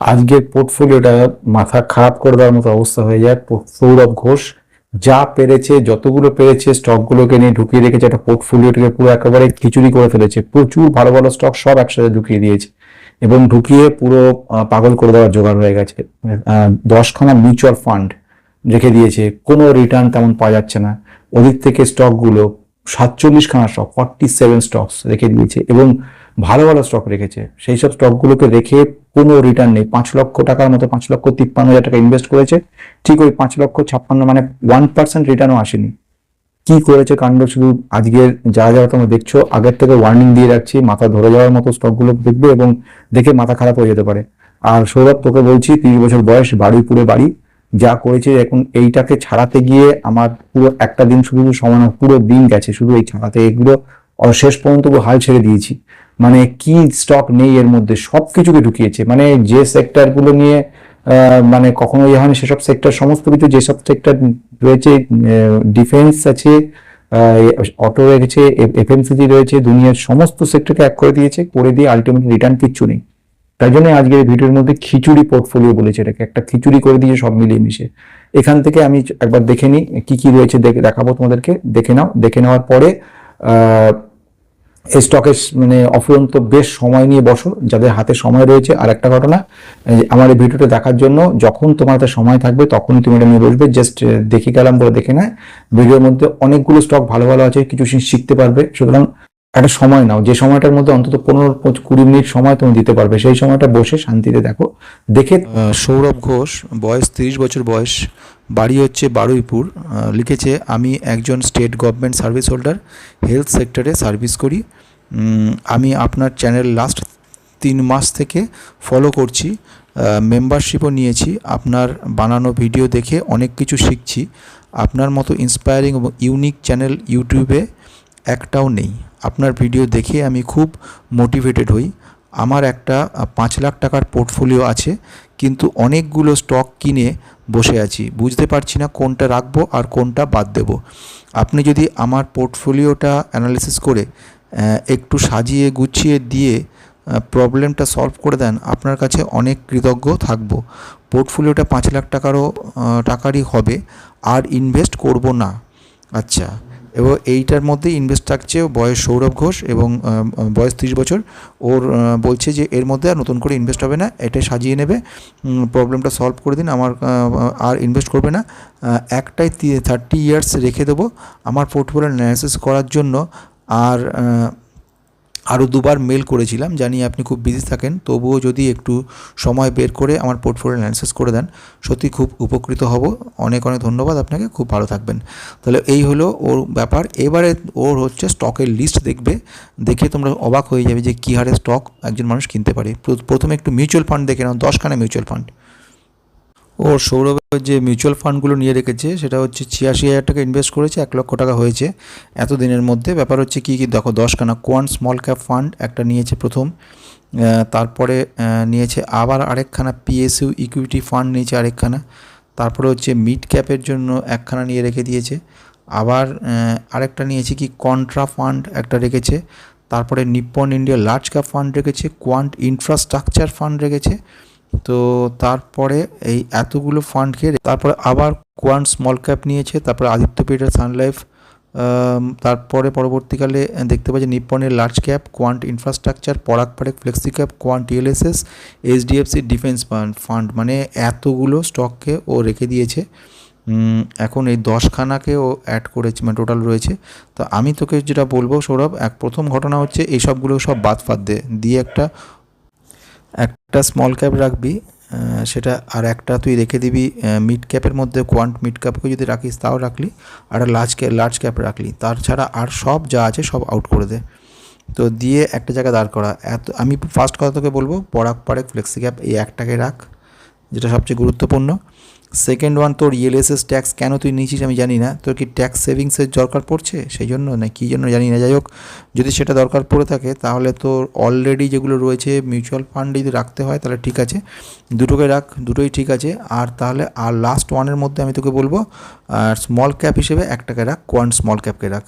আজকের পোর্টফোলিওটা মাথা খারাপ করে দেওয়ার মতো অবস্থা হয়ে যায়। সৌরভ ঘোষ যা পেরেছে, যতগুলো পেরেছে স্টকগুলোকে নিয়ে ঢুকিয়ে রেখেছে, একটা পোর্টফোলিওটাকে পুরো একেবারে খিচুড়ি করে ফেলেছে। প্রচুর ভালো ভালো স্টক সব একসাথে ঢুকিয়ে দিয়েছে এবং ঢুকিয়ে পুরো পাগল করে দেওয়ার জোগাড় হয়ে গেছে। দশখানা মিউচুয়াল ফান্ড রেখে দিয়েছে। কোনো রিটার্ন তেমন পাওয়া যাচ্ছে না। ওদিক থেকে স্টকগুলো সাতচল্লিশ খানা স্টক ফর্টি সেভেন স্টকস রেখে দিয়েছে এবং ভালো ভালো স্টক রেখেছে। সেই সব স্টকগুলোকে রেখে কোনো রিটার্ন নেই। পাঁচ লক্ষ টাকার মতো পাঁচ লক্ষ তিপ্পান্ন হাজার টাকা ইনভেস্ট করেছে। ঠিক ওই পাঁচ লক্ষ ছাপ্পান্ন মানে ওয়ান পার্সেন্ট রিটার্নও আসেনি। কি করেছে কাণ্ড? শুধু আজকের যারা যারা তোমরা দেখছ, আগের থেকে ওয়ার্নিং দিয়ে রাখছি, মাথা ধরে যাওয়ার মতো স্টকগুলো দেখবে এবং দেখে মাথা খারাপ হয়ে যেতে পারে। আর সৌরভ, তোকে বলছি, তিরিশ বছর বয়স, বারুইপুরে বাড়ি। যা করেছে, এখন এইটাকে ছাড়াতে গিয়ে আমার পুরো একটা দিন শুধু সমান, পুরো দিন গেছে। শুধু এই ছাড়াতে এগুলো শেষ পর্যন্ত হাল ছেড়ে দিয়েছি। মানে কি স্টক নেই এর মধ্যে সব কিছুকে ঢুকিয়েছে। মানে যে সেক্টরগুলো নিয়ে মানে কখনো ইয়ে হয়নি সেসব সেক্টর সমস্ত কিছু যেসব সেক্টর রয়েছে ডিফেন্স আছে অটো রয়েছে এফএমসিজি রয়েছে, দুনিয়ার সমস্ত সেক্টরকে এক করে দিয়েছে, করে দিয়ে আলটিমেট রিটার্ন কিচ্ছু নেই। তাই জন্য আজকের ভিডিওর মধ্যে খিচুড়ি পোর্টফোলিও বলেছে এটাকে। একটা খিচুড়ি করে দিয়ে সব মিলিয়ে মিশে এখান থেকে আমি একবার দেখে নিই, কি কি রয়েছে দেখে, দেখাবো তোমাদেরকে। দেখে নাও, দেখে নেওয়ার পরে এই স্টকে মানে অফুরন্ত বেশ সময় নিয়ে বসো, যাদের হাতে সময় রয়েছে। আর একটা ঘটনা আমার এই ভিডিওটা দেখার জন্য যখন তোমার হাতে সময় থাকবে, তখনই তুমি এটা নিয়ে বসবে। জাস্ট দেখে গেলাম বলে দেখে নেয় ভিডিওর মধ্যে অনেকগুলো স্টক ভালো ভালো আছে, কিছু শিখতে পারবে। সুতরাং একটা সময় নাও। যে সময়টার মধ্যে অন্তত পনেরো কুড়ি মিনিট সময় তুমি দিতে পারবে, সেই সময়টা বসে শান্তিতে দেখো। দেখে সৌরভ ঘোষ, বয়স তিরিশ বছর বয়স, বাড়ি হচ্ছে বারুইপুর। লিখেছে, আমি একজন state government service holder health সেক্টরে সার্ভিস করি। আমি আপনার চ্যানেল লাস্ট তিন মাস থেকে ফলো করছি মেম্বারশিপও নিয়েছি। আপনার বানানো ভিডিও দেখে অনেক কিছু শিখছি। আপনার মতো ইন্সপায়ারিং এবং ইউনিক চ্যানেল ইউটিউবে একটাও নেই। আপনার ভিডিও দেখে আমি খুব মোটিভেটেড হই। আমার একটা পাঁচ লাখ টাকার পোর্টফোলিও আছে, কিন্তু অনেকগুলো স্টক কিনে বসে আছি। বুঝতে পারছি না কোনটা রাখব আর কোনটা বাদ দেব। আপনি যদি আমার পোর্টফোলিওটা অ্যানালিসিস করে একটু সাজিয়ে গুছিয়ে দিয়ে প্রবলেমটা সলভ করে দেন, আপনার কাছে অনেক কৃতজ্ঞ থাকব। পোর্টফোলিওটা পাঁচ লাখ টাকারও টাকারই হবে, আর ইনভেস্ট করব না। আচ্ছা এবং এইটার মধ্যে ইনভেস্ট থাকছে বয়স সৌরভ ঘোষ এবং বয়স ত্রিশ বছর। ওর বলছে যে এর মধ্যে আর নতুন করে ইনভেস্ট হবে না, এটা সাজিয়ে নেবে। প্রবলেমটা সলভ করে দিন, আমার আর ইনভেস্ট করবে না। একটাই থার্টি ইয়ার্স রেখে দেবো। আমার পোর্টফোলিও অ্যানালাইসিস করার জন্য আর আরও দুবার মেল করেছিলাম জানি আপনি খুব বিজি থাকেন, তবুও যদি একটু সময় বের করে আমার পোর্টফোলিও অ্যানালিসিস করে দেন, সত্যি খুব উপকৃত হব। অনেক অনেক ধন্যবাদ আপনাকে, খুব ভালো থাকবেন। তাহলে এই হলো ওর ব্যাপার। এবারে ওর হচ্ছে স্টকের লিস্ট দেখবে, দেখে তোমরা অবাক হয়ে যাবে যে কী হারে স্টক একজন মানুষ কিনতে পারে। প্রথমে একটু মিউচুয়াল ফান্ড দেখে নাও, দশখানা মিউচুয়াল ফান্ড ওর সৌরভের যে মিউচুয়াল ফান্ডগুলো নিয়ে রেখেছে, সেটা হচ্ছে ছিয়াশি হাজার টাকা ইনভেস্ট করেছে, এক লক্ষ টাকা হয়েছে। এত দিনের মধ্যে ব্যাপার হচ্ছে কী কী দেখো, দশখানা কোয়ান্ট স্মল ক্যাপ ফান্ড একটা নিয়েছে প্রথম তারপরে নিয়েছে আবার আরেকখানা পিএসইউ ইকুইটি ফান্ড নিয়েছে আরেকখানা, তারপরে হচ্ছে মিড ক্যাপের জন্য একখানা নিয়ে রেখে দিয়েছে। আবার আরেকটা নিয়েছে কি কন্ট্রা ফান্ড একটা রেখেছে, তারপরে Nippon India large cap fund রেখেছে কোয়ান্ট ইনফ্রাস্ট্রাকচার ফান্ড রেখেছে তো তারপরে এই এতগুলো ফান্ডকে তারপরে আবার কোয়ান্ট স্মল ক্যাপ নিয়েছে, তারপরে আদিত্য পিটার সানলাইফ তারপরে পরবর্তীকালে দেখতে পাচ্ছি নিপ্পনের large cap Quant infrastructure Parag Parikh flexi cap Quant ELSS HDFC defence fund মানে এতগুলো স্টককে ও রেখে দিয়েছে। এখন এই দশখানাকে ও অ্যাড করেছে মানে টোটাল রয়েছে। তো আমি তোকে যেটা বলব সৌরভ, এক প্রথম ঘটনা হচ্ছে এই সবগুলো সব বাদ ফাদ দে, দিয়ে একটা একটা স্মল ক্যাপ রাখবি সেটা আর একটা তুই রেখে দিবি মিড ক্যাপের মধ্যে কোয়ান্ট মিড ক্যাপকে যদি রাখিস তাও রাখলি, আর লার্জ ক্যাপ লার্জ ক্যাপ রাখলি, তার ছাড়া আর সব যা আছে সব আউট করে দে। তো দিয়ে একটা জায়গায় দাঁড় করা। এত, আমি ফার্স্ট কথা তোকে বলব পরাক পারেক ফ্লেক্সি ক্যাপ এই একটাকে রাখ, যেটা সবচেয়ে গুরুত্বপূর্ণ। সেকেন্ড ওয়ান তোর ইএলএসএস ট্যাক্স কেন তুই নিয়েছিস আমি জানি না। তোর কি ট্যাক্স সেভিংসের দরকার পড়ছে? সেই জন্য না, কী জন্য জানি না। যাই হোক যদি সেটা দরকার পড়ে থাকে, তাহলে তোর অলরেডি যেগুলো রয়েছে মিউচুয়াল ফান্ডে যদি রাখতে হয়, তাহলে ঠিক আছে। দুটোকে রাখ, দুটোই ঠিক আছে। আর তাহলে, আর লাস্ট ওয়ানের মধ্যে আমি তোকে বলব আর স্মল ক্যাপ হিসেবে একটাকে রাখ কোয়ান্ট স্মল ক্যাপকে রাখ।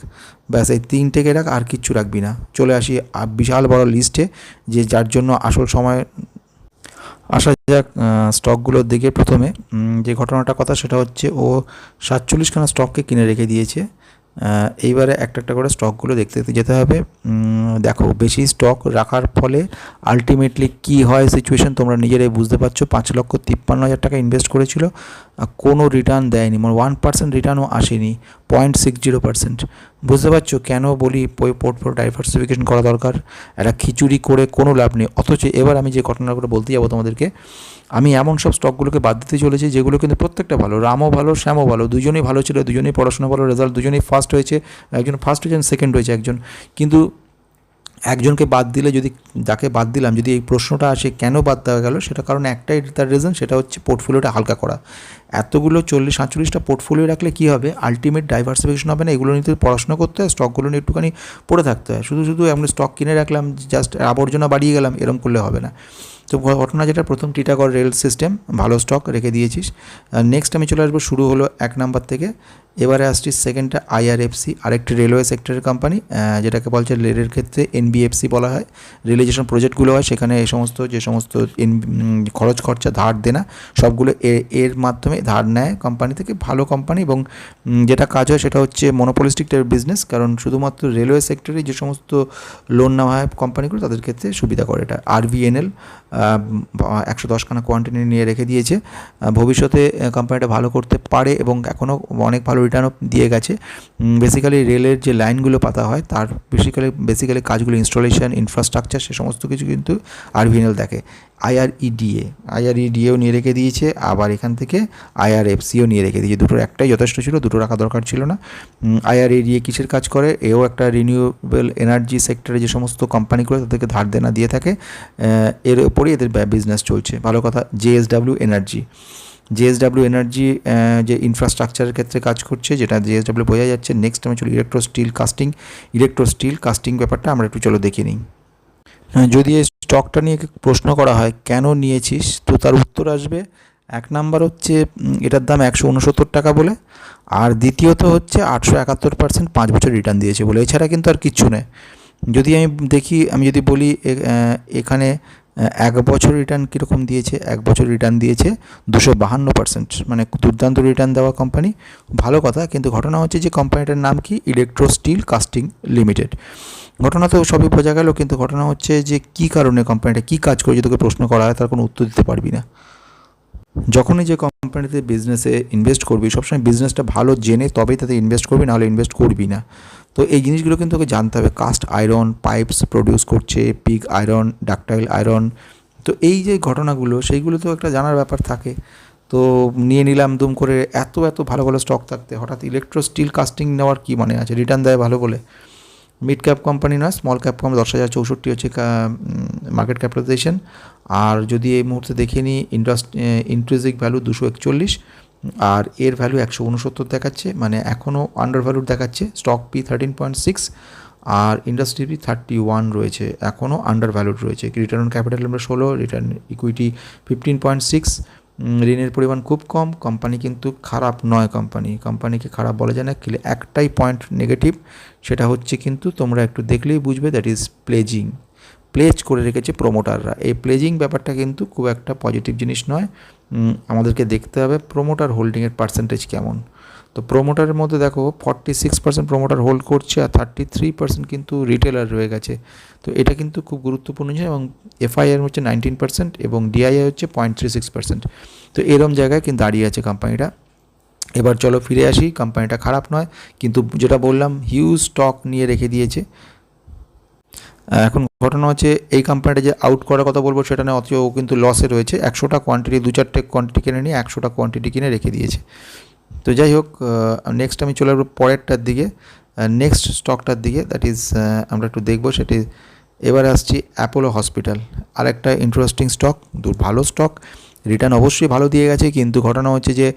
ব্যাস, এই তিনটেকে রাখ, আর কিচ্ছু রাখবি না। চলে আসি বিশাল বড় লিস্টে যে যার জন্য আসল সময় আসা যাক স্টকগুলোর দিকে প্রথমে। যে ঘটনাটা কথা সেটা হচ্ছে, ও সাতচল্লিশখানা স্টককে কিনে রেখে দিয়েছে। এইবারে একটা একটা করে স্টকগুলো দেখতে যেতে হবে। দেখো, বেশি স্টক রাখার ফলে আলটিমেটলি কি হয় সিচুয়েশন তোমরা নিজেরাই বুঝতে পারছ। পাঁচ লক্ষ তিপ্পান্ন হাজার টাকা ইনভেস্ট করেছিল কোনো রিটার্ন দেয়নি মানে ওয়ান পার্সেন্ট রিটার্নও আসেনি পয়েন্ট সিক্স জিরো পার্সেন্ট বুঝতে পারছ? কেন বলি পোর্টফোলিও ডাইভার্সিফিকেশন করা দরকার? একটা খিচুড়ি করে কোনো লাভ নেই। অথচ এবার আমি যে ঘটনাগুলো বলতে যাব তোমাদেরকে আমি এমন সব স্টকগুলোকে বাদ দিতে চলেছি যেগুলো কিন্তু প্রত্যেকটা ভালো, রামও ভালো, শ্যামও ভালো, দুজনেই ভালো ছিল, দুজনেই পড়াশোনা ভালো রেজাল্ট দুজনেই ফার্স্ট হয়েছে, একজন ফার্স্ট হয়েছেন সেকেন্ড হয়েছে একজন। কিন্তু একজনকে বাদ দিলে যদি, যাকে বাদ দিলাম, যদি এই প্রশ্নটা আসে, কেন বাদ দেওয়া গেল, সেটা কারণ একটাই তার রিজন সেটা হচ্ছে পোর্টফোলিওটা হালকা করা। এতগুলো চল্লিশ, সাতচল্লিশটা পোর্টফোলিও রাখলে কী হবে? আলটিমেট ডাইভার্সিফিকেশন হবে না, এগুলো নিয়ে তো পড়াশোনা করতে হয় স্টকগুলো নিয়ে একটুখানি পড়ে থাকতে হয়। শুধু শুধু আমরা স্টক কিনে রাখলাম জাস্ট আবর্জনা বাড়িয়ে গেলাম এরকম করলে হবে না। তো ঘটনা যেটা, প্রথম টিটাগড় রেল সিস্টেম, ভালো স্টক রেখে দিয়েছিস। নেক্সট আমি চলে আসব, শুরু হলো এক নাম্বার থেকে। এবারে আসছি সেকেন্ডটা আইআরএফসি আরেকটি রেলওয়ে সেক্টরের কোম্পানি যেটাকে বলছে রেলের ক্ষেত্রে এনবিএফসি বলা হয়। রেলিজেশন প্রজেক্টগুলো হয়, সেখানে এই সমস্ত, যে সমস্ত খরচ, খরচা, ধার দেনা, সবগুলো এর মাধ্যমে ধার নেয় কোম্পানি থেকে। ভালো কোম্পানি এবং যেটা কাজ হয় সেটা হচ্ছে মনোপলিস্টিক টাইপ বিজনেস কারণ শুধুমাত্র রেলওয়ে সেক্টরে যে সমস্ত লোন নেওয়া হয় কোম্পানিগুলো তাদের ক্ষেত্রে সুবিধা করে এটা। আরভিএনএল একশো দশখানা কোয়ান্টিটি নিয়ে রেখে দিয়েছে। ভবিষ্যতে কোম্পানিটা ভালো করতে পারে এবং এখনও অনেক ভালো রিটার্নও দিয়ে গেছে। বেসিক্যালি রেলের যে লাইনগুলো পাতা হয়, তার বেসিক্যালি বেসিক্যালি কাজগুলো ইনস্টলেশন ইনফ্রাস্ট্রাকচার সে সমস্ত কিছু কিন্তু আরভিএনএল দেখে। আইআরইডিএ আইআরইডিএও নিয়ে রেখে দিয়েছে, আবার এখান থেকে আইআরএফসিও নিয়ে রেখে দিয়েছে। দুটোর একটাই যথেষ্ট ছিল, দুটো রাখা দরকার ছিল না। আইআরইডিএ কিসের কাজ করে? এও একটা রিনিউয়েবল এনার্জি সেক্টরে যে সমস্ত কোম্পানিগুলো তাদেরকে ধার দেনা দিয়ে থাকে। এর ওপরেই এদের বিজনেস চলছে। ভালো কথা জেএসডাব্লিউ এনার্জি জেএসডাব্লিউ এনার্জি যে ইনফ্রাস্ট্রাকচারের ক্ষেত্রে কাজ করছে, যেটা জেএসডাব্লিউ বোঝা যাচ্ছে নেক্সট আমি চলো electro steel casting electro steel casting ব্যাপারটা আমরা একটু চলো দেখে নিই। যদি এই স্টকটা নিয়ে প্রশ্ন করা হয়, কেন নিয়েছিস? তো তার উত্তর আসবে, এক নাম্বার হচ্ছে এটার দাম একশো উনসত্তর টাকা বলে, আর দ্বিতীয়ত হচ্ছে আটশো একাত্তর পার্সেন্ট পাঁচ বছর রিটার্ন দিয়েছে বলে। এছাড়া কিন্তু আর কিচ্ছু নেই। যদি আমি দেখি, আমি যদি বলি এখানে এক বছর রিটার্ন কীরকম দিয়েছে? এক বছর রিটার্ন দিয়েছে দুশো বাহান্ন পার্সেন্ট মানে দুর্দান্ত রিটার্ন দেওয়া কোম্পানি ভালো কথা, কিন্তু ঘটনা হচ্ছে যে কোম্পানিটার নাম কি? ইলেকট্রো স্টিল কাস্টিং লিমিটেড ঘটনা তো সবই বোঝা গেল, কিন্তু ঘটনা হচ্ছে যে কী কারণে কোম্পানিটা কী কাজ করে তোকে প্রশ্ন করা হয়, তার কোনো উত্তর দিতে পারবি না। যখনই যে কোম্পানিতে বিজনেসে ইনভেস্ট করবি, সবসময় বিজনেসটা ভালো জেনে তবেই তাতে ইনভেস্ট করবি, নাহলে ইনভেস্ট করবি না। তো এই জিনিসগুলো কিন্তু তোকে জানতে হবে। কাস্ট আয়রন পাইপস প্রডিউস করছে পিক আয়রন ডাকটাইল আয়রন তো এই যে ঘটনাগুলো সেইগুলো তো একটা জানার ব্যাপার থাকে। তো নিয়ে নিলাম, দুম করে এত এত ভালো ভালো স্টক থাকতে। হঠাৎ ইলেকট্রো স্টিল কাস্টিং নেওয়ার কী মানে আছে? রিটার্ন দেয় ভালো বলে। মিড ক্যাপ কোম্পানি না স্মল ক্যাপ কোম্পানি দশ হাজার চৌষট্টি হচ্ছে মার্কেট ক্যাপিটালাইজেশন আর যদি এই মুহূর্তে দেখে নিই ইন্ডাস্ট ইন্ট্রেজিক ভ্যালু দুশো একচল্লিশ, আর এর ভ্যালু একশো উনসত্তর দেখাচ্ছে মানে এখনও আন্ডার ভ্যালুর দেখাচ্ছে stock P thirteen point six আর ইন্ডাস্ট্রি পি থার্টি ওয়ান রয়েছে, এখনও আন্ডার ভ্যালুড রয়েছে রিটার্ন ক্যাপিটাল আমরা ষোলো return equity fifteen point six ঋণের পরিমাণ খুব কম কোম্পানি কিন্তু খারাপ নয় কোম্পানি কোম্পানিকে খারাপ বলা যায় না কিন্তু একটাই পয়েন্ট নেগেটিভ সেটা হচ্ছে কিন্তু তোমরা একটু দেখলেই বুঝবে দ্যাট ইজ প্লেজিং প্লেজ করে রেখেছে প্রোমোটাররা এই প্লেজিং ব্যাপারটা কিন্তু খুব একটা পজিটিভ জিনিস নয়। আমাদেরকে দেখতে হবে প্রোমোটার হোল্ডিংয়ের পার্সেন্টেজ কেমন। তো প্রোমোটারের মধ্যে দেখো forty six percent promoter hold করছে আর থার্টি থ্রি পার্সেন্ট কিন্তু রিটেলার রয়ে গেছে। তো এটা কিন্তু খুব গুরুত্বপূর্ণ জিনিস এবং এফআইআর হচ্ছে নাইনটিন পার্সেন্ট এবং ডিআইআই হচ্ছে পয়েন্ট থ্রি সিক্স পার্সেন্ট তো এরম জায়গায় কিন্তু দাঁড়িয়ে আছে কোম্পানিটা এবার চলো ফিরে আসি কোম্পানিটা খারাপ নয়, কিন্তু যেটা বললাম হিউজ স্টক নিয়ে রেখে দিয়েছে। এখন ঘটনা হচ্ছে এই কোম্পানিটা যে আউট করার কথা বলব সেটা না অথচ কিন্তু লসে রয়েছে। একশোটা কোয়ান্টিটি দু চারটে কোয়ান্টিটি কিনে নিয়ে একশোটা কোয়ান্টিটি কিনে রেখে দিয়েছে। তো যাই হোক নেক্সট আমি চলে আসব পরেরটার দিকে। নেক্সট স্টকটার দিকে দ্যাট ইজ আমরা একটু দেখব সেটি। এবারে আসছি অ্যাপোলো হসপিটাল আরেকটা ইন্টারেস্টিং স্টক ভালো স্টক রিটার্ন অবশ্যই ভালো দিয়ে গেছে, কিন্তু ঘটনা হচ্ছে যে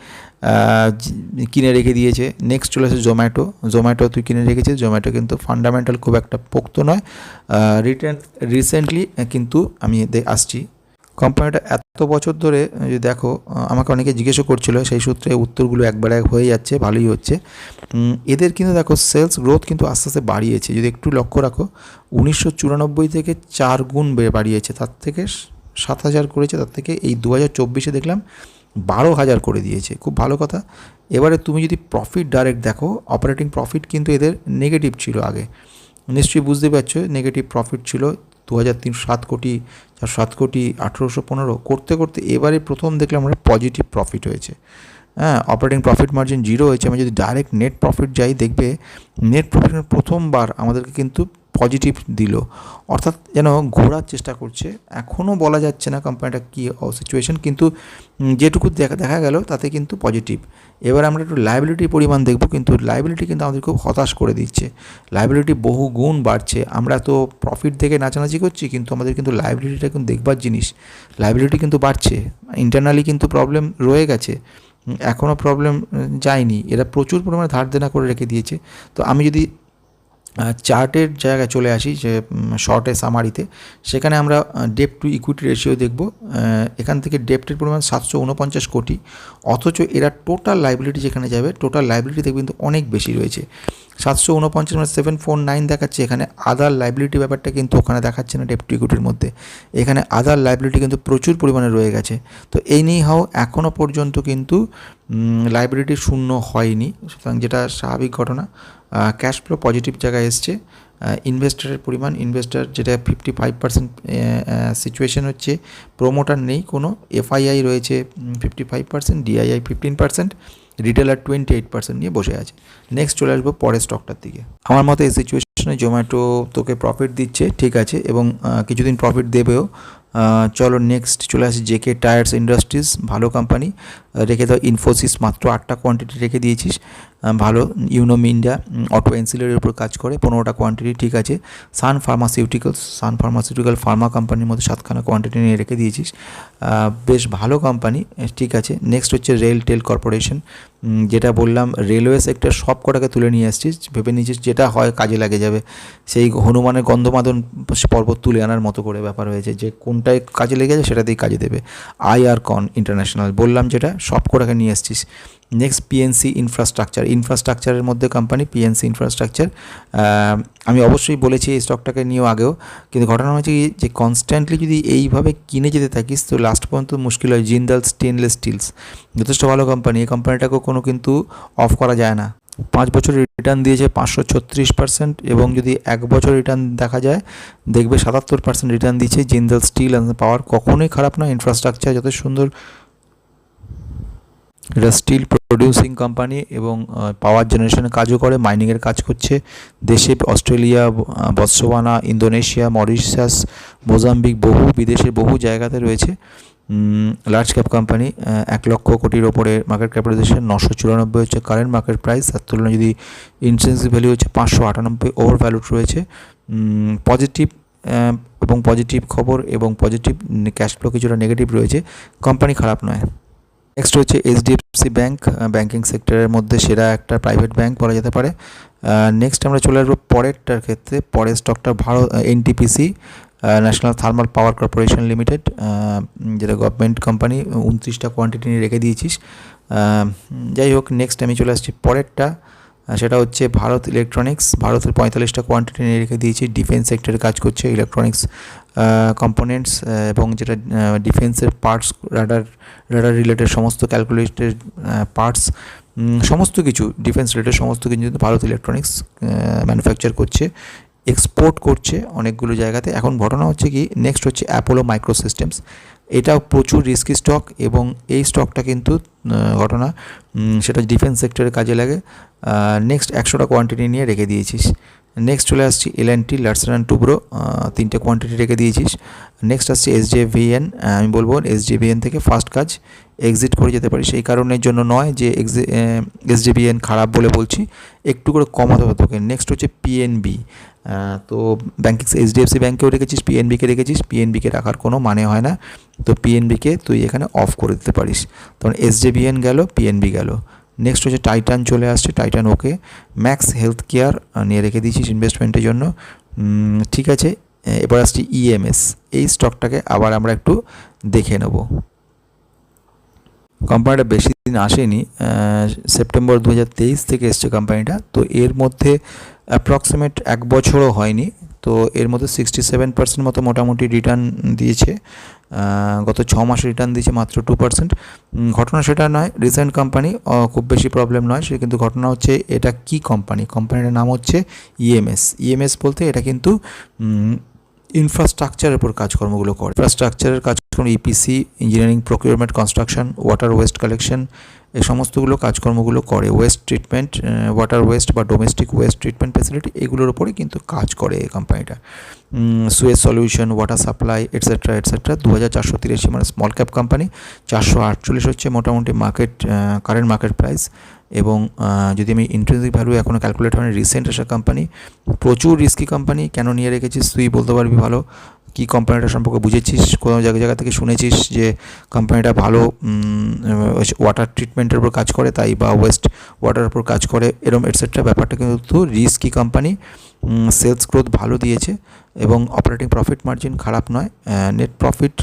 কিনে রেখে দিয়েছে। নেক্সট চলে আসে জোম্যাটো জোম্যাটো তুই কিনে রেখেছিস? জোম্যাটো কিন্তু ফান্ডামেন্টাল খুব একটা পোক্ত নয়। রিটার্ন রিসেন্টলি কিন্তু আমি আসছি। কোম্পানিটা এত বছর ধরে যদি দেখো, আমাকে অনেকে জিজ্ঞেসও করছিল, সেই সূত্রে উত্তরগুলো একবার এক হয়ে যাচ্ছে, ভালোই হচ্ছে। এদের কিন্তু দেখো সেলস গ্রোথ কিন্তু আস্তে আস্তে বাড়িয়েছে। যদি একটু লক্ষ্য রাখো, উনিশশো চুরানব্বই থেকে চার গুণ বাড়িয়েছে। তার থেকে সাত হাজার করেছে, তার থেকে এই দু হাজার চব্বিশে দেখলাম বারো হাজার করে দিয়েছে। খুব ভালো কথা। এবারে তুমি যদি প্রফিট ডাইরেক্ট দেখো অপারেটিং প্রফিট কিন্তু এদের নেগেটিভ ছিল আগে। নিশ্চয়ই বুঝতে পারছ নেগেটিভ প্রফিট ছিল দু হাজার তিন সাত কোটি, চার সাত কোটি আঠেরোশো পনেরো করতে করতে এবারে প্রথম দেখলাম আমরা পজিটিভ প্রফিট হয়েছে। হ্যাঁ অপারেটিং প্রফিট মার্জিন জিরো হয়েছে। আমি যদি ডাইরেক্ট নেট প্রফিট যাই, দেখবে নেট প্রফিট প্রথমবার আমাদেরকে কিন্তু পজিটিভ দিল। অর্থাৎ যেন ঘোরার চেষ্টা করছে। এখনও বলা যাচ্ছে না কোম্পানিটা কী সিচুয়েশন কিন্তু যেটুকু দেখা দেখা গেল তাতে কিন্তু পজিটিভ এবার আমরা একটু লাইবিলিটির পরিমাণ দেখব, কিন্তু লাইবিলিটি কিন্তু আমাদের খুব হতাশ করে দিচ্ছে। লাইবিলিটি বহু গুণ বাড়ছে। আমরা তো প্রফিট থেকে নাচানাচি করছি, কিন্তু আমাদের কিন্তু লাইবিলিটিটা কিন্তু দেখবার জিনিস। লাইবিলিটি কিন্তু বাড়ছে। ইন্টারনালি কিন্তু প্রবলেম রয়ে গেছে। এখনও প্রবলেম যায়নি। এরা প্রচুর পরিমাণে ধার দেনা করে রেখে দিয়েছে। তো আমি যদি চার্টের জায়গায় চলে আসি যে শর্টে সামারিতে সেখানে আমরা ডেপ টু ইকুইটি রেশিও দেখব। এখান থেকে ডেপ্টের পরিমাণ সাতশো উনপঞ্চাশ কোটি। অথচ এরা টোটাল লাইবিলিটি যেখানে যাবে টোটাল লাইবিলিটি দেখবে কিন্তু অনেক বেশি রয়েছে। সাতশো উনপঞ্চাশ মানে সেভেন ফোর নাইন দেখাচ্ছে। এখানে আদার লাইবিলিটি ব্যাপারটা কিন্তু ওখানে দেখাচ্ছে না ডেপ টু ইকুইটির মধ্যে। এখানে আদার লাইবিলিটি কিন্তু প্রচুর পরিমাণে রয়ে গেছে। তো এই নিয়ে হাও এখনও পর্যন্ত কিন্তু লাইবিলিটি শূন্য হয়নি। সুতরাং যেটা স্বাভাবিক ঘটনা। ক্যাশ ফ্লো পজিটিভ জায়গায় এসছে। ইনভেস্টারের পরিমাণ ইনভেস্টার যেটা ফিফটি ফাইভ পার্সেন্ট সিচুয়েশন হচ্ছে প্রোমোটার নেই, কোনো এফআইআই রয়েছে fifty five percent DII fifteen percent retailer twenty eight percent নিয়ে বসে আছে। নেক্সট চলে আসব পরের স্টকটার দিকে। আমার মতে এই সিচুয়েশনে জোম্যাটো তোকে প্রফিট দিচ্ছে, ঠিক আছে, এবং কিছুদিন প্রফিট দেবেও। চলো নেক্সট চলে আসি জেকে টায়ার্স ইন্ডাস্ট্রিজ ভালো কোম্পানি রেখে দাও ইনফোসিস মাত্র আটটা কোয়ান্টিটি রেখে দিয়েছিস। ভালো ইউনোম ইন্ডিয়া অটো এনসিলের উপর কাজ করে, পনেরোটা কোয়ান্টিটি ঠিক আছে। Sun pharmaceuticals Sun pharmaceutical pharma কোম্পানির মধ্যে সাতখানা কোয়ান্টিটি নিয়ে রেখে দিয়েছিস। বেশ ভালো কোম্পানি ঠিক আছে। নেক্সট হচ্ছে রেল টেল কর্পোরেশন যেটা বললাম রেলওয়ে সেক্টর সব কটাকে তুলে নিয়ে আসছিস, ভেবে নিয়েছিস যেটা হয় কাজে লাগে যাবে। সেই হনুমানের গন্ধমাদন পর্বত তুলে আনার মতো করে ব্যাপার হয়েছে, যে কোনটায় কাজে লেগে যায় সেটাতেই কাজে দেবে। আই আর কন ইন্টারন্যাশনাল বললাম যেটা সব কটাকে নিয়ে এসছিস নেক্সট পিএনসি ইনফ্রাস্ট্রাকচার ইনফ্রাস্ট্রাকচারের মধ্যে কোম্পানি পিএনসি ইনফ্রাস্ট্রাকচার আমি অবশ্যই বলেছি এই স্টকটাকে নিয়েও আগেও। কিন্তু ঘটনা হয়েছে যে কনস্ট্যান্টলি যদি এইভাবে কিনে যেতে থাকিস, তো লাস্ট পর্যন্ত মুশকিল হয়। জিন্দাল স্টেনলেস স্টিলস যথেষ্ট ভালো কোম্পানি এই কোম্পানিটাকেও কোনো কিন্তু অফ করা যায় না। পাঁচ বছর রিটার্ন দিয়েছে পাঁচশো ছত্রিশ পার্সেন্ট এবং যদি এক বছর রিটার্ন দেখা যায়, দেখবে সাতাত্তর পার্সেন্ট রিটার্ন দিয়েছে জিন্দাল স্টিল অ্যান্ড পাওয়ার কখনোই খারাপ না ইনফ্রাস্ট্রাকচার যত সুন্দর এটা স্টিল প্রডিউসিং কোম্পানি এবং পাওয়ার জেনারেশনের কাজও করে মাইনিংয়ের কাজ করছে। দেশে Australia ah, Indonesia Mauritius Mozambique বহু বিদেশের বহু জায়গাতে রয়েছে। লার্জ ক্যাপ কোম্পানি এক লক্ষ কোটির ওপরে মার্কেট ক্যাপিটালাইজেশন নশো চুরানব্বই হচ্ছে কারেন্ট মার্কেট প্রাইস তার তুলনায় যদি ইন্সেন্সিভ ভ্যালু হচ্ছে পাঁচশো আটানব্বই ওভার ভ্যালুড রয়েছে। পজিটিভ এবং পজিটিভ খবর এবং পজিটিভ ক্যাশ ফ্লো কিছুটা নেগেটিভ রয়েছে। কোম্পানি খারাপ নয়। নেক্সট হচ্ছে এইচডিএফসি ব্যাংক ব্যাঙ্কিং সেক্টরের মধ্যে সেরা একটা প্রাইভেট ব্যাংক বলা যেতে পারে। নেক্সট আমরা চলে আসব পরেরটার ক্ষেত্রে। পরের স্টকটা Bharat NTPC National Thermal Power Corporation Limited যেটা গভর্নমেন্ট কোম্পানি উনত্রিশটা কোয়ান্টিটি নিয়ে রেখে দিয়েছিস। যাই হোক নেক্সট আমি চলে আসছি পরেরটা। সেটা হচ্ছে ভারত ইলেকট্রনিক্স ভারতের পঁয়তাল্লিশটা কোয়ান্টিটি নিয়ে রেখে দিয়েছি ডিফেন্স সেক্টরে কাজ করছে ইলেকট্রনিক্স কম্পোনেন্টস এবং যেটা ডিফেন্সের পার্টস রাডার রাডার রিলেটেড সমস্ত ক্যালকুলেটেড পার্টস সমস্ত কিছু ডিফেন্স রিলেটেড সমস্ত কিছু ভারত ইলেকট্রনিক্স ম্যানুফ্যাকচার করছে। এক্সপোর্ট করছে অনেকগুলো জায়গাতে। এখন ঘটনা হচ্ছে কি নেক্সট হচ্ছে অ্যাপোলো মাইক্রো সিস্টেমস এটাও প্রচুর রিস্কি স্টক এবং এই স্টকটা কিন্তু ঘটনা সেটা ডিফেন্স সেক্টরে কাজে লাগে। নেক্সট একশোটা কোয়ান্টিটি নিয়ে রেখে দিয়েছিস। নেক্সট চলে আসছি L N T Larsen and Toubro তিনটে কোয়ান্টিটি রেখে দিয়েছিস। নেক্সট আসছে এস ভিএন আমি বলব এস ভিএন থেকে ফার্স্ট কাজ এক্সিট করে যেতে পারি সেই কারণের জন্য নয় যে এক্সি এস খারাপ বলে বলছি, একটু করে কমাতে হবে তোকে। নেক্সট হচ্ছে পিএনবি তো ব্যাঙ্কিং এইচডিএফসি ব্যাঙ্কেও রেখেছিস পিএনবিকে রেখেছিস পিএনবিকে রাখার কোনো মানে হয় না। তো পিএনবিকে তুই এখানে অফ করে দিতে পারিস। তখন ভিএন গেল পিএনবি গেল। নেক্সট হচ্ছে টাইটান চলে আসছে Titan okay Max health care নিয়ে রেখে দিয়েছিস ইনভেস্টমেন্টের জন্য। ঠিক আছে এবার আসছি ইএমএস এই স্টকটাকে আবার আমরা একটু দেখে নেব। কোম্পানিটা বেশি দিন আসেনি সেপ্টেম্বর দু হাজার তেইশ থেকে এসছে কোম্পানিটা তো এর মধ্যে অ্যাপ্রক্সিমেট এক বছরও হয়নি। তো এর মধ্যে সিক্সটি সেভেন পার্সেন্ট মতো মোটামুটি রিটার্ন দিয়েছে। গত ছ মাসে রিটার্ন দিয়েছে মাত্র টু পার্সেন্ট ঘটনা সেটা নয় রিসেন্ট কোম্পানি খুব বেশি প্রবলেম নয়। সে কিন্তু ঘটনা হচ্ছে, এটা কি কোম্পানি কোম্পানিটার নাম হচ্ছে E ইএমএস ইএমএস বলতে এটা কিন্তু ইনফ্রাস্ট্রাকচারের উপর কাজকর্মগুলো করে। ইনফ্রাস্ট্রাকচারের কাজকর্ম EPC engineering procurement construction water waste collection এই সমস্তগুলো কাজকর্মগুলো করে ওয়েস্ট ট্রিটমেন্ট ওয়াটার ওয়েস্ট বা ডোমেস্টিক ওয়েস্ট ট্রিটমেন্ট ফেসিলিটি এগুলোর উপরে কিন্তু কাজ করে এই কোম্পানিটা Suez solution water supply etcetera etcetera দু হাজার চারশো তিরাশি মানে স্মল ক্যাপ কোম্পানি চারশো আটচল্লিশ হচ্ছে মোটামুটি মার্কেট কারেন্ট মার্কেট প্রাইস এবং যদি আমি ইন্টারেন্সিক ভ্যালু এখনও ক্যালকুলেট হয়নি রিসেন্ট আসা কোম্পানি প্রচুর রিস্কি কোম্পানি কেন নিয়ে রেখেছিস সুই বলতে পারবি ভালো। কি কোম্পানিটা সম্পর্কে বুঝেছিস? কোনো জায়গা জায়গা থেকে শুনেছিস যে কোম্পানিটা ভালো ওয়াটার ট্রিটমেন্টের উপর কাজ করে, তাই বা ওয়েস্ট ওয়াটার উপর কাজ করে, এরম এটসেট্রা ব্যাপারটা কিন্তু রিস্কি কোম্পানি সেলস গ্রোথ ভালো দিয়েছে এবং অপারেটিং প্রফিট মার্জিন খারাপ নয় নেট প্রফিট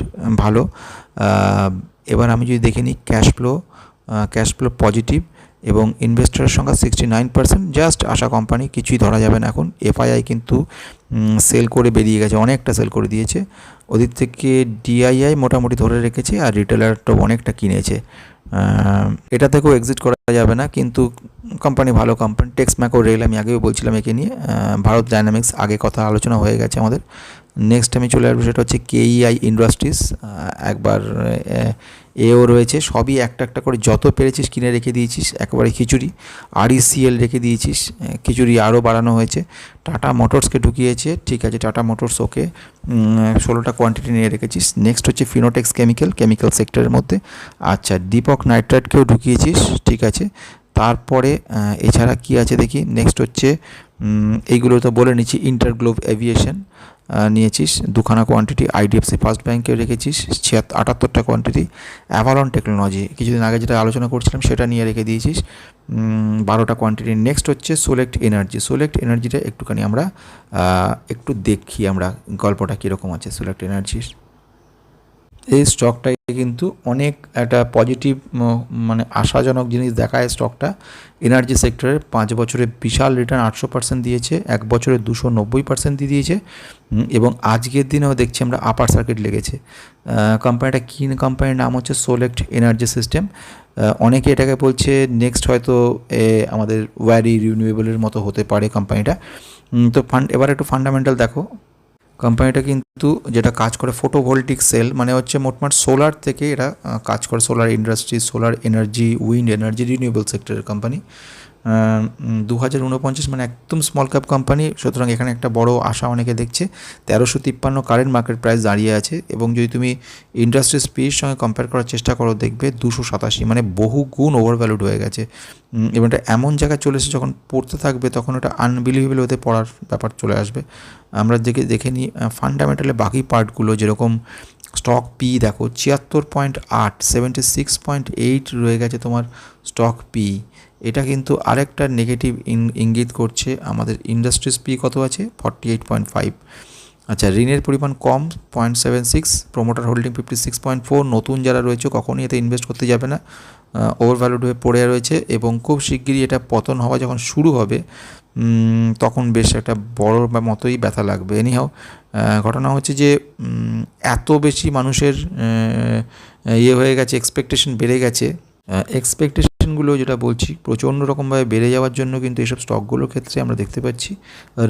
ভালো। এবার আমি যদি দেখে নিই cash flow cash flow positive এবং ইনভেস্টরের সংখ্যা সিক্সটি নাইন পার্সেন্ট জাস্ট আশা কোম্পানি কিছুই ধরা যাবে না এখন। এফআইআই কিন্তু সেল করে বেরিয়ে গেছে, অনেকটা সেল করে দিয়েছে। ওদিক থেকে ডিআইআই মোটামুটি ধরে রেখেছে, আর রিটেলারটাও অনেকটা কিনেছে। এটা থেকেও এক্সিট করা যাবে না, কিন্তু কোম্পানি ভালো কোম্পানি টেক্স ম্যাকো রেল আমি আগেও বলছিলাম একে নিয়ে। ভারত ডাইনামিক্স আগে কথা আলোচনা হয়ে গেছে আমাদের। নেক্সট আমি চলে আসব সেটা হচ্ছে কেইআই ইন্ডাস্ট্রিজ একবার এও রয়েছে। সবই একটা একটা করে যত পেরেছিস কিনে রেখে দিয়েছিস, একেবারে খিচুড়ি। আরইসিএল রেখে দিয়েছিস খিচুড়ি আরও বাড়ানো হয়েছে। টাটা মোটরসকে ঢুকিয়েছে, ঠিক আছে টাটা মোটরস ওকে ষোলোটা কোয়ান্টিটি নিয়ে রেখেছিস। নেক্সট হচ্ছে ফিনোটেক্স কেমিক্যাল কেমিক্যাল সেক্টরের মধ্যে। আচ্ছা দীপক নাইট্রাইটকেও ঢুকিয়েছিস, ঠিক আছে। তারপরে এছাড়া কি আছে দেখি? নেক্সট হচ্ছে এইগুলো তো বলে নিচ্ছি ইন্টারগ্লোব এভিয়েশন নিয়েছিস, দুখানা কোয়ান্টিটি আইডিএফসি ফার্স্ট ব্যাঙ্কেও রেখেছিস ছিয়াত্তর আটাত্তরটা কোয়ান্টিটি অ্যাভালন টেকনোলজি কিছুদিন আগে যেটা আলোচনা করছিলাম সেটা নিয়ে রেখে দিয়েছিস বারোটা কোয়ান্টিটি নেক্সট হচ্ছে সোলেক্ট এনার্জি সোলেক্ট এনার্জিটা একটুখানি আমরা একটু দেখি আমরা গল্পটা কীরকম আছে সোলেক্ট এনার্জির এই স্টকটাই কিন্তু অনেক একটা পজিটিভ মানে আশাজনক জিনিস দেখায় স্টকটা এনার্জি সেক্টরে পাঁচ বছরে বিশাল রিটার্ন আটশো পার্সেন্ট দিয়েছে, এক বছরে দুশো নব্বই পার্সেন্ট দিয়ে দিয়েছে এবং আজকের দিনেও দেখছি আমরা আপার সার্কিট লেগেছে। কোম্পানিটা কী কোম্পানির নাম হচ্ছে সোলেক্ট এনার্জি সিস্টেম অনেকে এটাকে বলছে নেক্সট হয়তো আমাদের ওয়ারি রিনিউয়েবলের মতো হতে পারে কোম্পানিটা তো ফান্ড এবার একটু ফান্ডামেন্টাল দেখো। কোম্পানিটা কিন্তু যেটা কাজ করে ফটোভোল্টিক সেল মানে হচ্ছে মোটমাট সোলার থেকে এরা কাজ করে solar industry solar energy wind energy renewable সেক্টরের কোম্পানি দু হাজার উনপঞ্চাশ মানে একদম স্মল ক্যাপ কোম্পানি সুতরাং এখানে একটা বড় আশা অনেকে দেখছে। তেরোশো তিপ্পান্ন কারেন্ট মার্কেট প্রাইস দাঁড়িয়ে আছে এবং যদি তুমি ইন্ডাস্ট্রি স্পির সঙ্গে কম্পেয়ার করার চেষ্টা করো, দেখবে দুশো সাতাশি মানে বহু গুণ ওভারভ্যালুড হয়ে গেছে। এবং এটা এমন জায়গায় চলে এসে যখন পড়তে থাকবে, তখন এটা আনবিলিভেবল হতে পড়ার ব্যাপার চলে আসবে। আমরা দেখে দেখে নিই ফান্ডামেন্টালে বাকি পার্টগুলো যেরকম স্টক পি দেখো, ছিয়াত্তর পয়েন্ট আট সেভেন্টি সিক্স পয়েন্ট এইট রয়ে গেছে তোমার স্টক পি এটা কিন্তু আরেকটা নেগেটিভ ইঙ্গিত করছে আমাদের ইন্ডাস্ট্রিজ পি কত আছে? ফর্টি এইট পয়েন্ট ফাইভ আচ্ছা ঋণের পরিমাণ কম point seven six promoter holding fifty six point four নতুন যারা রয়েছে কখনই এতে ইনভেস্ট করতে যাবে না। ওভারভ্যালুড হয়ে পড়ে রয়েছে এবং খুব শিগগিরই এটা পতন হওয়া যখন শুরু হবে তখন বেশ একটা বড় বা মতোই ব্যথা লাগবে। এনি এনিহাও ঘটনা হচ্ছে যে এত বেশি মানুষের ইয়ে হয়ে গেছে এক্সপেকটেশন বেড়ে গেছে। এক্সপেকটেশনগুলো যেটা বলছি, প্রচণ্ড রকমভাবে বেড়ে যাওয়ার জন্য কিন্তু এইসব স্টকগুলোর ক্ষেত্রে আমরা দেখতে পাচ্ছি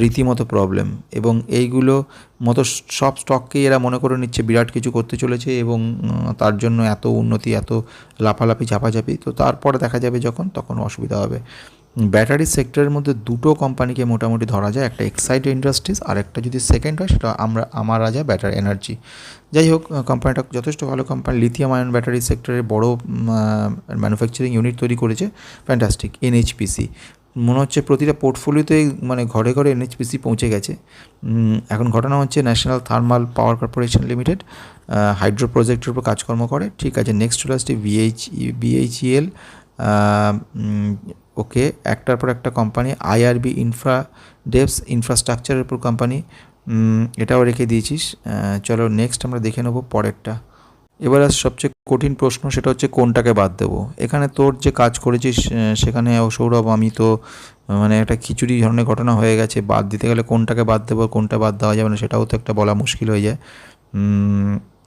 রীতিমতো প্রবলেম এবং এইগুলো মতো সব স্টককেই এরা মনে করে নিচ্ছে, বিরাট কিছু করতে চলেছে এবং তার জন্য এত উন্নতি, এত লাফালাফি, ঝাপাঝাপি। তো তারপরে দেখা যাবে যখন, তখন অসুবিধা হবে। ব্যাটারি সেক্টরের মধ্যে দুটো কোম্পানিকে মোটামুটি ধরা যায়, একটা এক্সাইড ইন্ডাস্ট্রিজ আর একটা যদি সেকেন্ড হয়, সেটা আমরা, আমার রাজা ব্যাটারি এনার্জি যাই হোক কোম্পানিটা যথেষ্ট ভালো কোম্পানি লিথিয়াম আয়ন ব্যাটারি সেক্টরে বড় ম্যানুফ্যাকচারিং ইউনিট তৈরি করেছে ফ্যান্টাস্টিক এনএইচপিসি মনে হচ্ছে প্রতিটা পোর্টফোলিওতেই মানে ঘরে ঘরে এনএইচপিসি পৌঁছে গেছে। এখন ঘটনা হচ্ছে National Thermal Power Corporation Limited hydro প্রজেক্টের উপর কাজকর্ম করে। ঠিক আছে নেক্সট চলে আসছে ভিএইচ বিএইচইএল ওকে, একটার পর একটা কোম্পানি আইআরবি ইনফ্রা ডেভস ইনফ্রাস্ট্রাকচারের উপর কোম্পানি এটাও রেখে দিয়েছিস। চলো নেক্সট আমরা দেখে নেব পরেরটা। এবার আর সবচেয়ে কঠিন প্রশ্ন সেটা হচ্ছে কোনটাকে বাদ দেবো? এখানে তোর যে কাজ করেছিস সেখানে সৌরভ, আমি তো মানে একটা খিচুড়ি ধরনের ঘটনা হয়ে গেছে। বাদ দিতে গেলে কোনটাকে বাদ দেবো কোনটা বাদ দেওয়া যাবে না, সেটাও তো একটা বলা মুশকিল হয়ে যায়।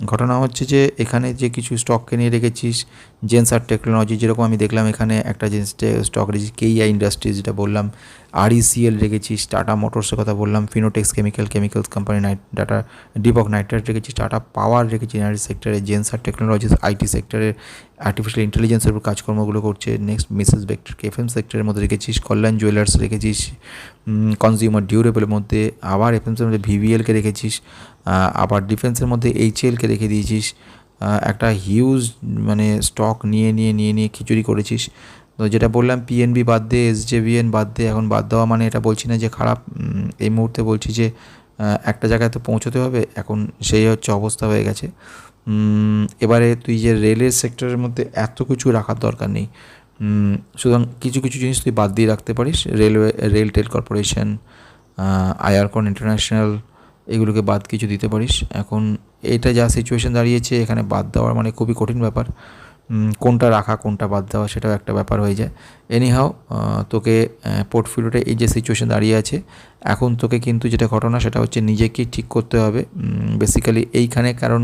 ঘটনা হচ্ছে যে এখানে যে কিছু স্টককে নিয়ে রেখেছিস জেন্সার টেকনোলজি যেরকম আমি দেখলাম এখানে একটা জেন্স স্টক রেখেছিস কেইআই ইন্ডাস্ট্রিজ যেটা বললাম আরইসিএল রেখেছিস টাটা মোটরসের কথা বললাম ফিনোটেক্স কেমিক্যাল কেমিক্যালস কোম্পানি নাইট ডাটা ডিপক নাইট্রেট রেখেছিস টাটা পাওয়ার রেখেছি এনার্জি সেক্টরে জেন্সার টেকনোলজিস আইটি সেক্টরে আর্টিফিশিয়াল ইন্টেলিজেন্সের উপর কাজকর্মগুলো করছে নেক্সট মিসেস ভেক্টর এফএম সেক্টরের মধ্যে রেখেছিস কল্যাণ জুয়েলার্স রেখেছিস কনজিউমার ডিউরেবলের মধ্যে, আবার এফএমসের মধ্যে ভিভিএলকে রেখেছিস আবার ডিফেন্সের মধ্যে এইচএলকে রেখে দিয়েছিস একটা হিউজ মানে স্টক নিয়ে নিয়ে নিয়ে নিয়ে খিচুড়ি করেছিস। তো যেটা বললাম পিএনবি বাদ দিয়ে এসজেবিএন বাদ দিয়ে এখন বাদ দেওয়া মানে এটা বলছি না যে খারাপ। এই মুহূর্তে বলছি যে একটা জায়গায় তো পৌঁছতে হবে, এখন সেই হচ্ছে অবস্থা হয়ে গেছে। এবারে তুই যে রেলের সেক্টরের মধ্যে এত কিছু রাখার দরকার নেই। সুতরাং কিছু কিছু জিনিস তুই বাদ দিয়ে রাখতে পারিস। Railway RailTel corporation IRCON international এগুলোকে বাদ কিছু দিতে পারিস। এখন এটা যা সিচুয়েশান দাঁড়িয়েছে, এখানে বাদ দেওয়ার মানে খুবই কঠিন ব্যাপার। কোনটা রাখা, কোনটা বাদ দেওয়া, সেটাও একটা ব্যাপার হয়ে যায়। এনিহাও তোকে পোর্টফোলিওটা এই যে সিচুয়েশান দাঁড়িয়ে আছে, এখন তোকে কিন্তু যেটা ঘটনা, সেটা হচ্ছে নিজেকে ঠিক করতে হবে। বেসিক্যালি এইখানে কারণ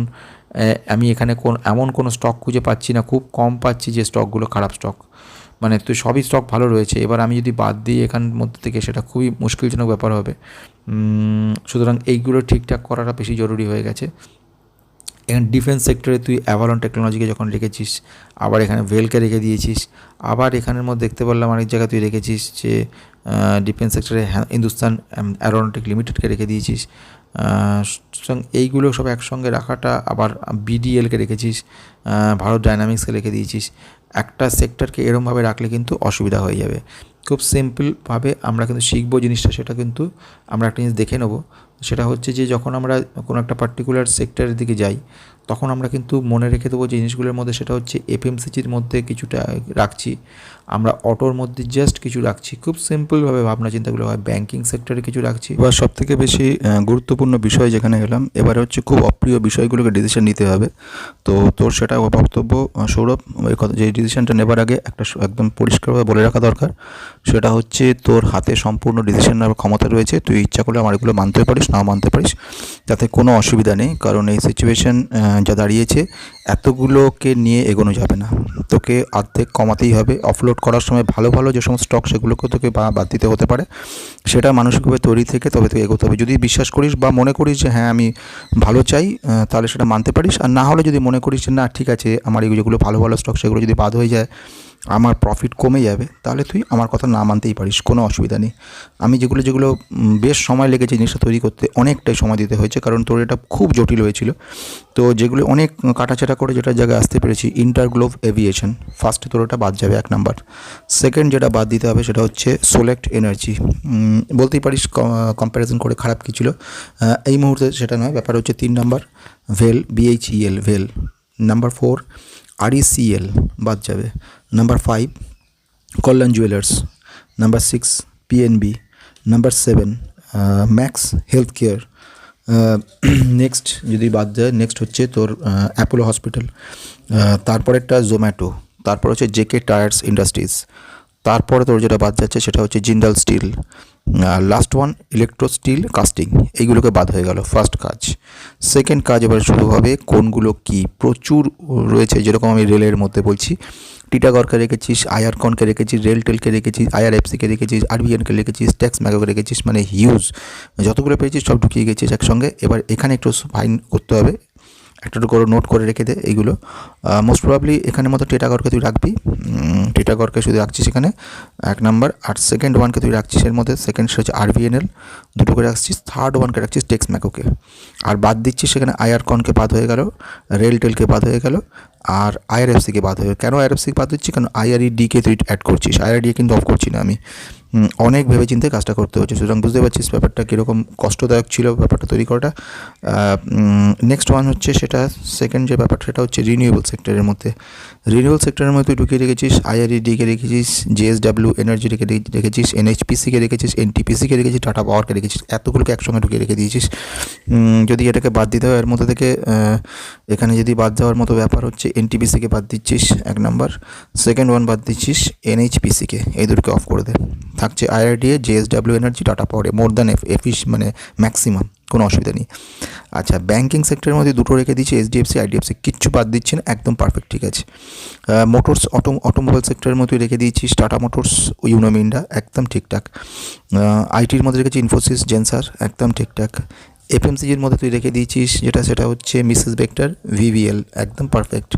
আমি এখানে কোন, এমন কোনো স্টক খুঁজে পাচ্ছি না, খুব কম পাচ্ছি যে স্টকগুলো খারাপ স্টক মানে তুই সবই স্টক ভালো রয়েছে। এবার আমি যদি বাদ দিই এখান মধ্যে থেকে, সেটা খুবই মুশকিলজনক ব্যাপার হবে। সুতরাং এইগুলো ঠিকঠাক করাটা বেশি জরুরি হয়ে গেছে। এখানে ডিফেন্স সেক্টরে তুই অ্যাভালন টেকনোলজিকে যখন রেখেছিস, আবার এখানে ভেলকে রেখে দিয়েছিস, আবার এখানের মধ্যে দেখতে পারলাম অনেক জায়গায় তুই রেখেছিস যে ডিফেন্স সেক্টরে হিন্দুস্তান অ্যারোনটিক লিমিটেডকে রেখে দিয়েছিস। সুতরাং এইগুলো সব একসঙ্গে রাখাটা, আবার বিডিএলকে রেখেছিস ভারত ডাইনামিক্সকে রেখে দিয়েছিস। একটা সেক্টরকে এরমভাবে রাখলে কিন্তু অসুবিধা হয়ে যাবে। খুব সিম্পলভাবে আমরা কিন্তু শিখব জিনিসটা, সেটা কিন্তু আমরা একটা জিনিস দেখে নেব। সেটা হচ্ছে যে যখন আমরা কোনো একটা পার্টিকুলার সেক্টরের দিকে যাই তখন আমরা কিন্তু মনে রেখে দেবো যে জিনিসগুলোর মধ্যে সেটা হচ্ছে এফএমসিজির মধ্যে কিছুটা রাখছি। আমরা অটোর মধ্যে জাস্ট কিছু রাখছি। খুব সিম্পলভাবে ভাবনা চিন্তাগুলো হয়। ব্যাঙ্কিং সেক্টরে কিছু রাখছি। এবার সব থেকে বেশি গুরুত্বপূর্ণ বিষয় যেখানে গেলাম, এবারে হচ্ছে খুব অপ্রিয় বিষয়গুলোকে ডিসিশন নিতে হবে। তো তোর সেটা বক্তব্য সৌরভ যে ডিসিশনটা নেবার আগে একটা একদম পরিষ্কারভাবে বলে রাখা দরকার। সেটা হচ্ছে তোর হাতে সম্পূর্ণ ডিসিশন নেওয়ার ক্ষমতা রয়েছে। তুই ইচ্ছা করলে আমার এগুলো মানতে পারিস, নাও মানতে পারিস। যাতে কোনো অসুবিধা নেই। কারণ এই সিচুয়েশন যা দাঁড়িয়েছে, এতগুলোকে নিয়ে এগোনো যাবে না। তোকে অর্ধেক কমাতেই হবে। অফলোড করার সময় ভালো ভালো যে সমস্ত স্টক সেগুলোকে তোকে বা- বাদ দিতে হতে পারে, সেটা মানসিকভাবে তৈরি থেকে তবে তুই এগোতে হবে। যদি বিশ্বাস করিস বা মনে করিস যে হ্যাঁ আমি ভালো চাই তাহলে সেটা মানতে পারিস। আর না হলে যদি মনে করিস যে না, ঠিক আছে, আমার এই যেগুলো ভালো ভালো স্টক সেগুলো যদি বাদ হয়ে যায় আমার প্রফিট কমে যাবে, তাহলে তুই আমার কথা না মানতেই পারিস, কোনো অসুবিধা নেই। আমি যেগুলো যেগুলো বেশ সময় লেগেছে জিনিসটা তৈরি করতে, অনেকটাই সময় দিতে হয়েছে, কারণ তোর এটা খুব জটিল হয়েছিল। তো যেগুলো অনেক কাটাছেটা করে যেটা জায়গায় আসতে পেরেছি ইন্টারগ্লোভ এভিয়েশন ফার্স্টে তোর ওটা বাদ যাবে এক নাম্বার সেকেন্ড যেটা বাদ দিতে হবে সেটা হচ্ছে সোলেক্ট এনার্জি বলতেই পারিস কম্প্যারিজন করে খারাপ কী ছিল। এই মুহূর্তে সেটা নয়, ব্যাপার হচ্ছে তিন নাম্বার ভেল বিএইচইএল ভেল নাম্বার ফোর আরইসিএল বাদ যাবে। Number five Kalyan jewellers number six PNB number seven Max health care next যদি বাদ যায় নেক্সট হচ্ছে তোর অ্যাপোলো হসপিটাল তারপরেরটা জোম্যাটো তারপর হচ্ছে জেকে টায়ার্স ইন্ডাস্ট্রিজ তারপরে তোর যেটা বাদ যাচ্ছে সেটা হচ্ছে Jindal steel last one electro steel casting এইগুলোকে বাদ হয়ে গেল ফার্স্ট কাজ। সেকেন্ড কাজ এবার শুরু হবে কোনগুলো কি? প্রচুর রয়েছে, যেরকম আমি রেলের মধ্যে বলছি। টিটাগড়কে রেখেছিস আয়ারকনকে রেখেছিস রেলটেলকে রেখেছিস আইআরএফসিকে রেখেছিস আরবিএনকে রেখেছিস ট্যাক্স ম্যাগোকে রেখেছিস মানে হিউজ যতগুলো পেয়েছিস সব ঢুকিয়ে গেছিস একসঙ্গে। এবার এখানে একটু ফাইন করতে হবে। একটা করে নোট করে রেখে দে এইগুলো। মোস্ট প্রবাবলি এখানের মতো টেটাগড়কে তুই রাখবি। উম, টেটাগড়কে শুধু রাখছিস এখানে। এক নাম্বার আর সেকেন্ড ওয়ানকে তুই রাখছিস এর মধ্যে। সেকেন্ড হচ্ছে আরভিএনএল দুটো করে রাখছিস। থার্ড ওয়ানকে রাখছিস টেক্স ম্যাকোকে আর বাদ দিচ্ছিস সেখানে আইআরকনকে বাদ হয়ে গেল টেলকে বাদ হয়ে গেল আর আইআরএফসিকে বাদ হয়ে কেন আইআরএফসিকে বাদ দিচ্ছি? কারণ আইআরইডিকে তুই অ্যাড করছিস? আইআরডি কিন্তু অফ করছি না আমি। অনেক ভেবে চিন্তে কাজটা করতে হচ্ছে। সুতরাং বুঝতে পারছিস ব্যাপারটা কীরকম কষ্টদায়ক ছিল ব্যাপারটা তৈরি করাটা। নেক্সট ওয়ান হচ্ছে সেটা সেকেন্ড যে ব্যাপারটা, সেটা হচ্ছে রিনিউয়েবল সেক্টরের মধ্যে। রিনিউয়েবল সেক্টরের মধ্যে তুই ঢুকিয়ে রেখেছিস আইআরইডিকে রেখেছিস জিএসডাব্লিউ এনার্জি রেখে রেখেছিস এনএইচপিসিকে রেখেছিস এনটিপিসিকে রেখেছিস টাটা পাওয়ারকে রেখেছিস, এতগুলোকে একসঙ্গে ঢুকিয়ে রেখে দিয়েছিস। যদি এটাকে বাদ দিতে হয়, এর মধ্যে থেকে এখানে যদি বাদ দেওয়ার মতো ব্যাপার হচ্ছে এনটিপিসিকে বাদ দিচ্ছিস, এক নাম্বার। সেকেন্ড ওয়ান বাদ দিচ্ছিস এনএইচপিসিকে এই দুটোকে অফ করে দে। থাকছে আইআরডিএ জেএসডাব্লিউ এনার্জি টাটা পাওয়ারে মোর দ্যান এফ এফিস মানে ম্যাক্সিমাম কোনো অসুবিধা নেই। আচ্ছা ব্যাঙ্কিং সেক্টরের মধ্যে দুটো রেখে দিচ্ছি এইচডিএফসি আইডিএফসি কিচ্ছু বাদ দিচ্ছে না, একদম পারফেক্ট ঠিক আছে। মোটরস অটো অটোমোবাইল সেক্টরের মধ্যে রেখে দিয়েছি টাটা মোটরস ইউনোমিন্ডা একদম ঠিকঠাক। আইটির মধ্যে রেখেছি ইনফোসিস জেন্সার একদম ঠিকঠাক। এফএমসিজির মধ্যে তুই রেখে দিয়েছিস, যেটা সেটা হচ্ছে মিসেস বেক্টর ভিভিএল একদম পারফেক্ট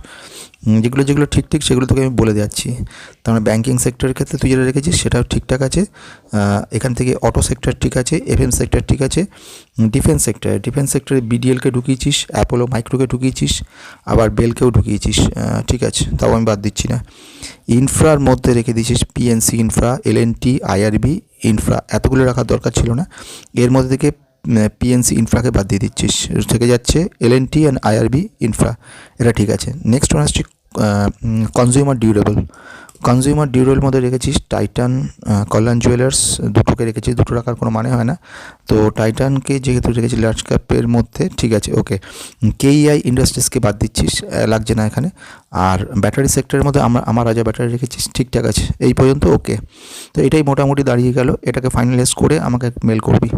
যেগুলো যেগুলো ঠিক ঠিক সেগুলো তোকে আমি বলে যাচ্ছি। তার মানে ব্যাঙ্কিং সেক্টরের ক্ষেত্রে তুই যেটা রেখেছিস সেটাও ঠিকঠাক আছে। এখান থেকে অটো সেক্টর ঠিক আছে এফএম সেক্টর ঠিক আছে। ডিফেন্স সেক্টরে ডিফেন্স সেক্টরে বিডিএলকে ঢুকিয়েছিস অ্যাপোলো মাইক্রোকে ঢুকিয়েছিস, আবার বেলকেও ঢুকিয়েছিস। ঠিক আছে, তাও আমি বাদ দিচ্ছি না। ইনফ্রার মধ্যে রেখে দিয়েছিস PNC infra L N LNT IRB infra এতগুলো রাখার দরকার ছিল না। এর মধ্যে থেকে পিএনসি ইনফ্রাকে বাদ দিয়ে দিচ্ছিস। থেকে যাচ্ছে এলএনটি অ্যান্ড আইআরবি ইনফ্রা এটা ঠিক আছে। নেক্সট ওয়ান আসছে কনজিউমার ডিউরেবল কনজিউমার ডিউরেবল মধ্যে রেখেছিস টাইটান কল্যাণ জুয়েলার্স দুটোকে রেখেছিস। দুটো রাখার কোনো মানে হয় না। তো টাইটানকে যেহেতু রেখেছিস লার্জ ক্যাপের মধ্যে, ঠিক আছে, ওকে। কেইআই ইন্ডাস্ট্রিজকে বাদ দিচ্ছিস লাগছে না এখানে। আর ব্যাটারি সেক্টরের মধ্যে আমার আমার রাজা ব্যাটারি রেখেছিস, ঠিকঠাক আছে। এই পর্যন্ত ওকে। তো এটাই মোটামুটি দাঁড়িয়ে গেল। এটাকে ফাইনালাইজ করে আমাকে মেল করবি।